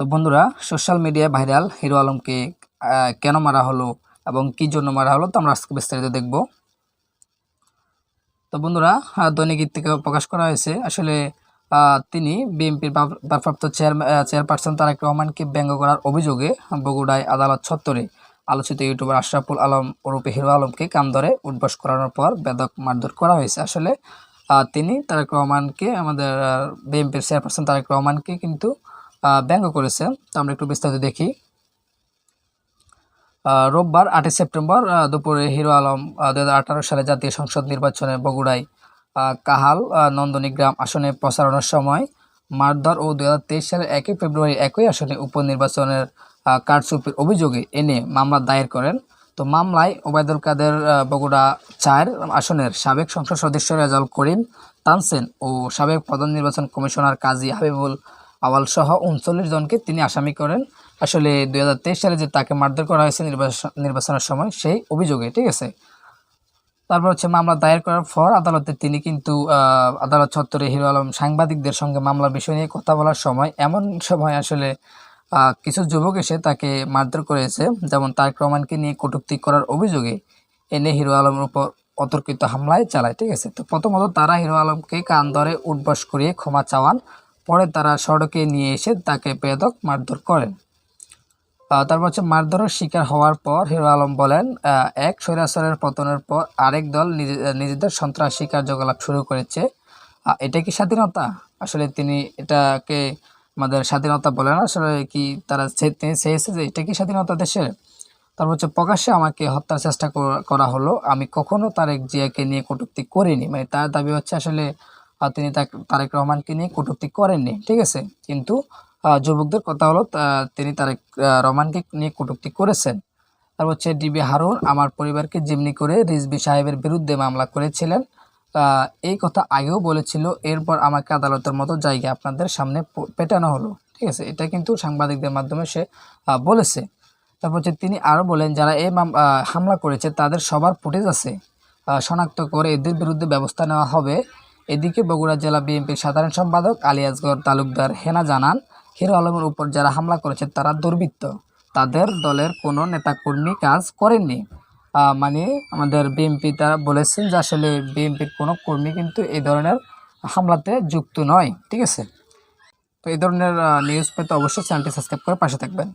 তো বন্ধুরা সোশ্যাল মিডিয়ায় ভাইরাল হিরো আলমকে কেন মারা হলো এবং কি জন্য মারা হলো, তো আমরা আজকে বিস্তারিত দেখব। তো বন্ধুরা দৈনিক থেকে প্রকাশ করা হয়েছে। আসলে তিনি বিএনপির ভারপ্রাপ্ত চেয়ারম্যান চেয়ারপারসন তারেক রহমানকে ব্যঙ্গ করার অভিযোগে বগুড়ায় আদালত চত্বরে আলোচিত ইউটিউবার আশরাফুল আলম ওরূপে হিরো আলমকে কাম ধরে উঠবস করানোর পর বেদক মারধর করা হয়েছে। আসলে তিনি তারেক রহমানকে, আমাদের বিএনপির চেয়ারপারসন তারেক রহমানকে কিন্তু ব্যঙ্গ করেছেন তো আমরা একটু বিস্তারিত দেখি। রোববার আটই সেপ্টেম্বর দুপুরে হিরো আলম দু সালে জাতীয় সংসদ নির্বাচনে বগুড়ায় কাহাল আহ, নন্দনী গ্রাম আসনে প্রচারণার সময় মারধর ও দু সালের একই ফেব্রুয়ারি একই আসনে উপনির্বাচনের কারচুপির অভিযোগে এনে মামলা দায়ের করেন। তো মামলায় ওবায়দুল কাদের বগুড়া চার আসনের সাবেক সংসদ সদস্য রেজাল করিম তানসেন ও সাবেক প্রধান নির্বাচন কমিশনার কাজী হাবিবুল আওয়াল সহ উনচল্লিশ জনকে তিনি আসামি করেন। আসলে দুই হাজার তেইশ সালে যে তাকে মারধর করা হয়েছে নির্বাচন, নির্বাচনের সময়, সেই অভিযোগে, ঠিক আছে? তারপর হচ্ছে মামলা দায়ের করার পর আদালতে তিনি কিন্তু আদালত চত্বরে হিরো আলম সাংবাদিকদের সঙ্গে মামলার বিষয় নিয়ে কথা বলার সময় এমন সময় আসলে কিছু যুবক এসে তাকে মারধর করেছে। যেমন তারেক রহমানকে নিয়ে কটূক্তি করার অভিযোগে এনে হিরো আলমের উপর অতর্কিত হামলায় চালায়, ঠিক আছে? তো প্রথমত তারা হিরো আলমকে কান ধরে উঠবস করিয়ে ক্ষমা চাওয়ান। পরে তারা সড়কে নিয়ে এসে তাকে বেদক মারধর করেন। তারপর হচ্ছে মারধরের শিকার হওয়ার পর হিরো আলম বলেন এক স্বৈরাচারের পতনের পর আরেক দল নিজে- নিজেদের সন্ত্রাসী কার্যকলাপ শুরু করেছে। এটা কি স্বাধীনতা? আসলে তিনি এটাকে আমাদের স্বাধীনতা বলেন আসলে কি তারা চেয়েছে যে এটা কি স্বাধীনতা দেশের? তারপর হচ্ছে প্রকাশ্যে আমাকে হত্যার চেষ্টা করা- হলো। আমি কখনো তারেক জিয়াকে নিয়ে কটূক্তি করিনি। মানে তার দাবি হচ্ছে আসলে তিনি তারেক রহমানকে নিয়ে কটূক্তি করেননি, ঠিক আছে? কিন্তু যুবকদের কথা হলো তিনি তারেক রহমানকে নিয়ে কটূক্তি করেছেন। তারপর হচ্ছে ডিবি হারুন আমার পরিবারকে জিমনি করে রিজবি সাহেবের বিরুদ্ধে মামলা করেছিলেন। এই কথা আগেও বলেছিল, এরপর আমাকে আদালতের মতো জায়গা আপনাদের সামনে পেটানো হলো, ঠিক আছে? এটা কিন্তু সাংবাদিকদের মাধ্যমে সে বলেছে। তারপর হচ্ছে তিনি আরও বলেন, যারা এই হামলা করেছে তাদের সবার ফুটেজ আছে। শনাক্ত করে এদের বিরুদ্ধে ব্যবস্থা নেওয়া হবে। এদিকে বগুড়া জেলা বিএনপির সাধারণ সম্পাদক আলিয়াজগর তালুকদার হেনা জানান, হিরো আলমের উপর যারা হামলা করেছে তারা দুর্বৃত্ত। তাদের দলের কোনো নেতাকর্মী কাজ করেননি। মানে আমাদের বিএনপি তারা বলেছেন যে আসলে বিএনপির কোনো কর্মী কিন্তু এই ধরনের হামলাতে যুক্ত নয়। ঠিক আছে? তো এই ধরনের নিউজ পেতে অবশ্যই চ্যানেলটি সাবস্ক্রাইব করে পাশে থাকবেন।